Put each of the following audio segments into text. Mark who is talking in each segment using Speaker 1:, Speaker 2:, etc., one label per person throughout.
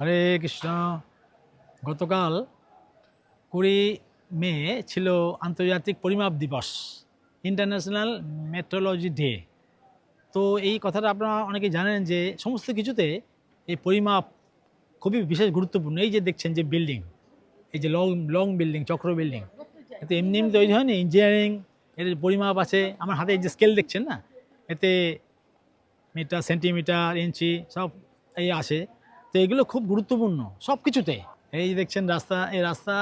Speaker 1: হরে কৃষ্ণ। গতকাল কুড়ি মে ছিল আন্তর্জাতিক পরিমাপ দিবস, ইন্টারন্যাশনাল মেট্রোলজি ডে। তো এই কথাটা আপনারা অনেকে জানেন যে সমস্ত কিছুতে এই পরিমাপ খুবই বিশেষ গুরুত্বপূর্ণ। এই যে দেখছেন যে বিল্ডিং, এই যে লং লং বিল্ডিং, চক্র বিল্ডিং, এতে এমনি এমনি তৈরি হয়নি ইঞ্জিনিয়ারিং এর পরিমাপ আছে। আমার হাতে এই যে স্কেল দেখছেন না, এতে মিটার, সেন্টিমিটার, ইঞ্চি সব এই আসে। তো এগুলো খুব গুরুত্বপূর্ণ সব কিছুতে এই দেখছেন রাস্তা, এই রাস্তা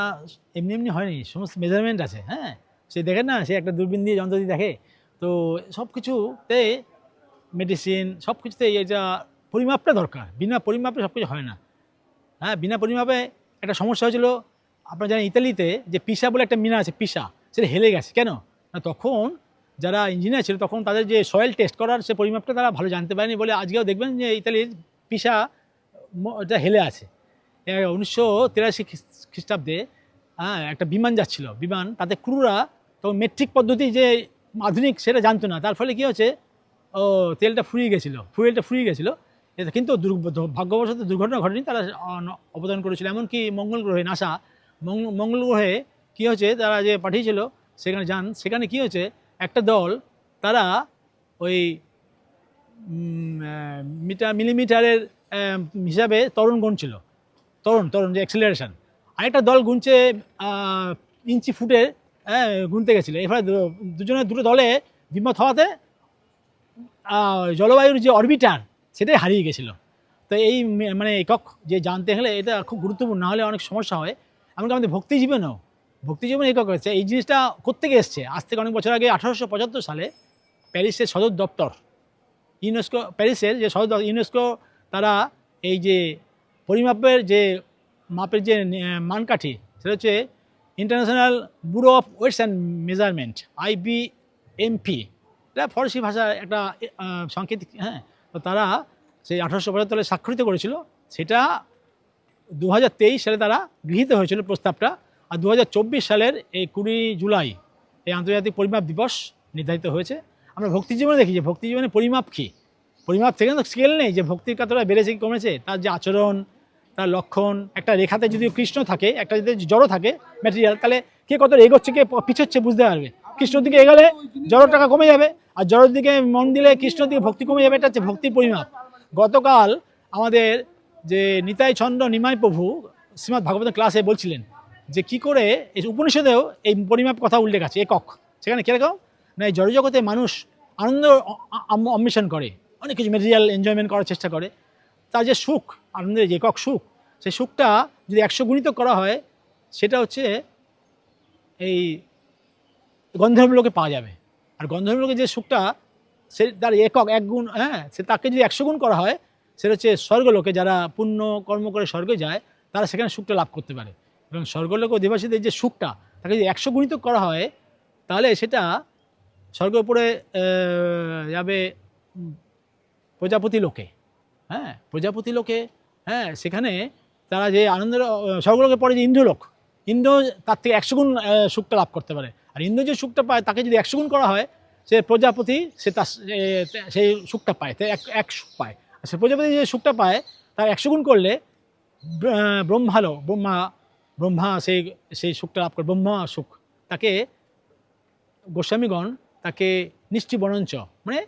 Speaker 1: এমনি এমনি হয়নি, সমস্ত মেজারমেন্ট আছে হ্যাঁ? সে দেখেন না, সে একটা দূরবীন দিয়ে যন্ত্র দিয়ে দেখে। তো সব কিছুতে মেডিসিন সব কিছুতে এটা পরিমাপটা দরকার, বিনা পরিমাপে সব কিছু হয় না। হ্যাঁ বিনা পরিমাপে একটা সমস্যা হয়েছিল, আপনারা জানেন ইতালিতে যে পিসা বলে একটা মিনা আছে, পিসা, সেটা হেলে গেছে। কেন? না, তখন যারা ইঞ্জিনিয়ার ছিল, তখন তাদের যে সয়েল টেস্ট করার সে পরিমাপটা তারা ভালো জানতে পারেনি বলে আজকেও দেখবেন যে ইতালির পিসা এটা হেলে আছে। উনিশশো তিরাশি খ্রিস্টাব্দে হ্যাঁ একটা বিমান যাচ্ছিল। বিমান, তাতে ক্রুরা, তো মেট্রিক পদ্ধতি যে আধুনিক সেটা জানতো না। তার ফলে কী হচ্ছে ও, তেলটা ফুরিয়ে গেছিল। ফুয়েলটা ফুরিয়ে গেছিল। কিন্তু ভাগ্যবশত দুর্ঘটনা ঘটেনি, তারা অবদান করেছিল। এমনকি মঙ্গল গ্রহে, নাসা, মঙ্গ- মঙ্গল গ্রহে কী হচ্ছে তারা যে পাঠিয়েছিল, সেখানে যান, সেখানে কী হচ্ছে একটা দল, তারা ওই মিটার, মিলিমিটারের হিসাবে তরণ গুনছিল তরুণ তরুণ, যে অ্যাক্সিলারেশন আরেকটা দল গুনছে ইঞ্চি ফুটে গুনতে গেছিল। এবার দু- দুজনের দুটো দলে দ্বিমত হওয়াতে জলবায়ুর যে অরবিটার সেটাই হারিয়ে গেছিল। তো এই মানে একক যে জানতে হলে এটা খুব গুরুত্বপূর্ণ না হলে অনেক সমস্যা হয়। এমনকি আমাদের ভক্তি জীবনেও, ভক্তি জীবনে একক হচ্ছে এই জিনিসটা কোত্থেকে এসছে? আজ থেকে অনেক বছর আগে আঠারোশো পঁচাত্তর সালে প্যারিসের সদর দপ্তর। ইউনেস্কো, প্যারিসের যে সদর ইউনেস্কো তারা এই যে পরিমাপের যে মাপের যে মানকাঠি, সেটা হচ্ছে international bureau of weights and measurement IBMP এটা ফরাসি ভাষার একটা সাংকেতিক হ্যাঁ। তো তারা সেই আঠারোশো পঁচাত্তরে স্বাক্ষরিত করেছিল। সেটা দু হাজার তেইশ সালে তারা গৃহীত হয়েছিল প্রস্তাবটা। আর দু হাজার চব্বিশ সালের এই কুড়ি জুলাই এই আন্তর্জাতিক পরিমাপ দিবস নির্ধারিত হয়েছে। আমরা ভক্তি জীবনে দেখি যে ভক্তি জীবনে পরিমাপ কী? পরিমাপ থেকে তো স্কেল নেই, যে ভক্তির কতটা বেড়েছে, কি কমেছে, তার যে আচরণ, তার লক্ষণ, একটা রেখাতে যদি কৃষ্ণ থাকে, একটা যদি জড়ো থাকে ম্যাটেরিয়াল তাহলে কে কত এগোচ্ছে, কে পিছোচ্ছে বুঝতে পারবে। কৃষ্ণর দিকে এগোলে জড়োর টাকা কমে যাবে, আর জড়োর দিকে মন দিলে কৃষ্ণর দিকে ভক্তি কমে যাবে, এটা হচ্ছে ভক্তির পরিমাপ। গতকাল আমাদের যে নিতাই চন্দ্র নিমাই প্রভু শ্রীমৎ ভাগবত ক্লাসে বলছিলেন যে কি করে এই উপনিষদেও এই পরিমাপ কথা উল্লেখ আছে, একক। সেখানে কীরকম না, এই জড়জগতে মানুষ আনন্দ অন্বেষণ করে। অনেক কিছু মেটেরিয়াল এনজয়মেন্ট করার চেষ্টা করে। তার যে সুখ, আনন্দের যে একক সুখ, সেই সুখটা যদি একশো গুণিত করা হয়, সেটা হচ্ছে এই গন্ধর্ব লোকে পাওয়া যাবে। আর গন্ধর্ব লোকে যে সুখটা, সে তার একক এক গুণ হ্যাঁ সে তাকে যদি একশো গুণ করা হয়, সেটা হচ্ছে স্বর্গলোকে, যারা পুণ্য কর্ম করে স্বর্গে যায়, তারা সেখানে সুখটা লাভ করতে পারে। এবং স্বর্গলোক অধিবাসীদের যে সুখটা, তাকে যদি একশো গুণিত করা হয়, তাহলে সেটা স্বর্গের উপরে যাবে প্রজাপতি লোকে। হ্যাঁ। প্রজাপতি লোকে হ্যাঁ সেখানে তারা যে আনন্দের আহ, স্বর্গলোকে পড়ে যে ইন্দ্রলোক ইন্দ্র তার থেকে একশো গুণ সুখটা লাভ করতে পারে। আর ইন্দ্র যে সুখটা পায় তাকে যদি একশো গুণ করা হয় সে প্রজাপতি সে তার সেই সুখটা পায় এক এক সুখ পায়। আর সে প্রজাপতি যে সুখটা পায় তার একশো গুণ করলে ব্র- ব্রহ্মালো ব্রহ্মা ব্রহ্মা সেই সেই সুখটা লাভ করে ব্রহ্মা সুখ। তাকে গোস্বামীগণ তাকে নিষ্ঠি বরঞ্চ মানে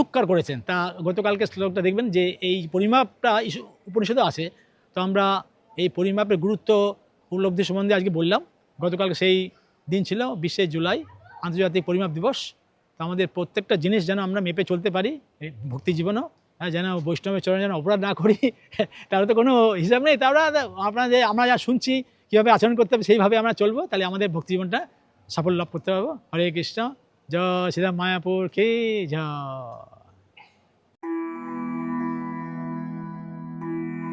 Speaker 1: থুক্কার করেছেন। তা গতকালকে শ্লোকটা দেখবেন যে এই পরিমাপটা উপনিষদে আছে। তো আমরা এই পরিমাপের গুরুত্ব উপলব্ধি সম্বন্ধে আজকে বললাম। গতকালকে সেই দিন ছিল, বিশে জুলাই, আন্তর্জাতিক পরিমাপ দিবস। তো আমাদের প্রত্যেকটা জিনিস যেন আমরা মেপে চলতে পারি ভক্তি জীবনও হ্যাঁ যেন বৈষ্ণবের চরণে যেন অপরাধ না করি, তাহলে তো কোনো হিসাব নেই। তারা আপনারা যে, আমরা যা শুনছি, কীভাবে আচরণ করতে হবে, সেইভাবে আমরা চলবো। তাহলে আমাদের ভক্তি জীবনটা সাফল্য লাভ করতে পারব। হরে কৃষ্ণ। जय सीधा मायापुर की जय